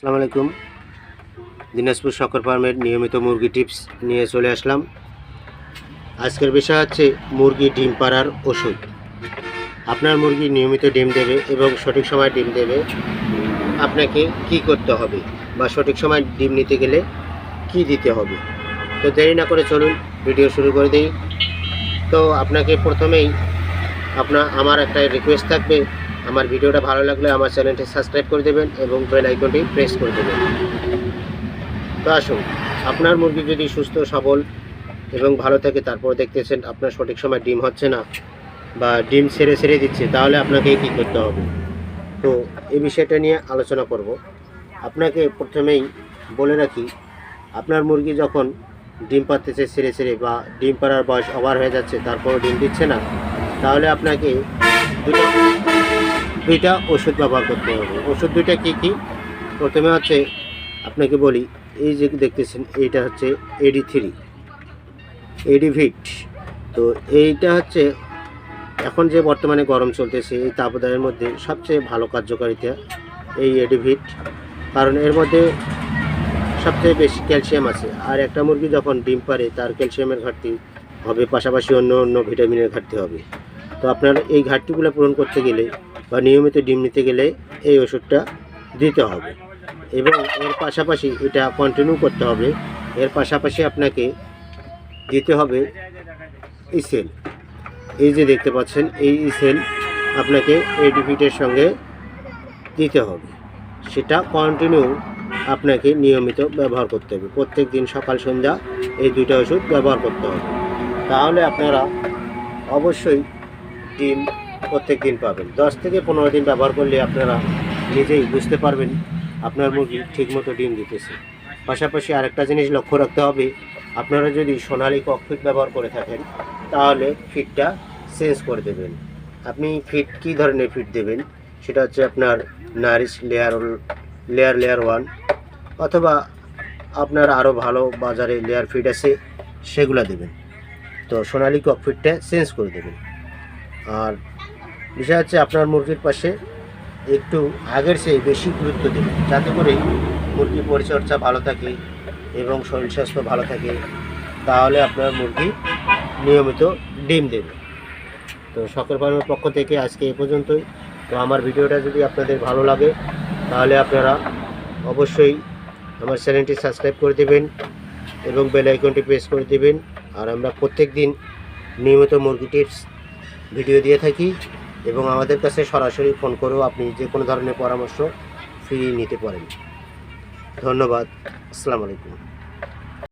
আসসালামু আলাইকুম। দিনাজপুর শক্কর ফার্মের নিয়মিত মুরগি টিপস নিয়ে চলে আসলাম। আজকের বিষয় হচ্ছে মুরগি ডিম পাড়ার ওষুধ। আপনার মুরগি নিয়মিত ডিম দেবে এবং সঠিক সময় ডিম দেবে, আপনাকে কি করতে হবে বা সঠিক সময় ডিম নিতে গেলে কি দিতে হবে? তো দেরি না করে চলুন, ভিডিও শুরু করে দিই। তো আপনাকে প্রথমেই, আপনার, আমার একটা রিকোয়েস্ট থাকবে আমার ভিডিওটা ভালো লাগলে আমার চ্যানেলটি সাবস্ক্রাইব করে দেবেন এবং বেল আইকনটি প্রেস করে দেবেন। তো আসুন, আপনার মুরগি যদি সুস্থ, সবল এবং ভালো থাকে, তারপর দেখতেছেন আপনার সঠিক সময় ডিম হচ্ছে না বা ডিম ছেড়ে ছেড়ে দিচ্ছে, তাহলে আপনাকে কী করতে হবে? তো এই বিষয়টা নিয়ে আলোচনা করব। আপনাকে প্রথমেই বলে রাখি, আপনার মুরগি যখন ডিম পাড়তেছে ছেড়ে ছেড়ে বা ডিম পাড়ার বয়স ওভার হয়ে যাচ্ছে তারপর ডিম দিচ্ছে না, তাহলে আপনাকে দুইটা ওষুধ ব্যবহার করতে হবে। ওষুধ দুইটা কী কী? প্রথমে হচ্ছে আপনাকে বলি, এই যে দেখতেছেন, এইটা হচ্ছে এডি থ্রি এডিভিট তো এইটা হচ্ছে এখন যে বর্তমানে গরম চলতেছে, এই তাপদায়ের মধ্যে সবচেয়ে ভালো কার্যকারিতা এই এডিভিট কারণ এর মধ্যে সবচেয়ে বেশি ক্যালসিয়াম আছে। আর একটা মুরগি যখন ডিম পারে, তার ক্যালসিয়ামের ঘাটতি হবে, পাশাপাশি অন্য অন্য ভিটামিনের ঘাটতি হবে। তো আপনার এই ঘাটতিগুলো পূরণ করতে গেলে বা নিয়মিত ডিম নিতে গেলে এই ওষুধটা দিতে হবে। এবং এর পাশাপাশি এটা কন্টিনিউ করতে হবে। এর পাশাপাশি আপনাকে দিতে হবে ইসেল। এই যে দেখতে পাচ্ছেন, এই ইসেল আপনাকে এডিফিটের সঙ্গে দিতে হবে। সেটা কন্টিনিউ আপনাকে নিয়মিত ব্যবহার করতে হবে। প্রত্যেক দিন সকাল, সন্ধ্যা এই দুইটা ওষুধ ব্যবহার করতে হবে। তাহলে আপনারা অবশ্যই ডিম প্রত্যেক দিন পাবেন। দশ থেকে পনেরো দিন ব্যবহার করলে আপনারা নিজেই বুঝতে পারবেন আপনার মুরগি ঠিকমতো ডিম দিতেছে। পাশাপাশি আরেকটা জিনিস লক্ষ্য রাখতে হবে, আপনারা যদি সোনালি ককফিট ব্যবহার করে থাকেন, তাহলে ফিটটা চেঞ্জ করে দেবেন। আপনি ফিট কী ধরনের ফিট দেবেন? সেটা হচ্ছে আপনার nourish layer layer layer one, অথবা আপনার আরও ভালো বাজারে লেয়ার ফিট আছে, সেগুলো দেবেন। তো সোনালি ককফিটটা চেঞ্জ করে দেবেন। আর বিষয় হচ্ছে আপনার মুরগির পাশে একটু আগের চেয়ে বেশি গুরুত্ব দেবেন যাতে করে মুরগি পরিচর্যা ভালো থাকে এবং শরীর স্বাস্থ্য ভালো থাকে, তাহলে আপনার মুরগি নিয়মিত ডিম দেবে। তো শখের ফার্মের পক্ষ থেকে আজকে এ পর্যন্তই। তো আমার ভিডিওটা যদি আপনাদের ভালো লাগে, তাহলে আপনারা অবশ্যই আমার চ্যানেলটি সাবস্ক্রাইব করে দেবেন এবং বেল আইকনটি প্রেস করে দেবেন। আর আমরা প্রত্যেক দিন নিয়মিত মুরগি টিপস ভিডিও দিয়ে থাকি এবং আমাদের কাছে সরাসরি ফোন করেও আপনি যে কোনো ধরনের পরামর্শ ফিরিয়ে নিতে পারেন। ধন্যবাদ। আসসালামু আলাইকুম।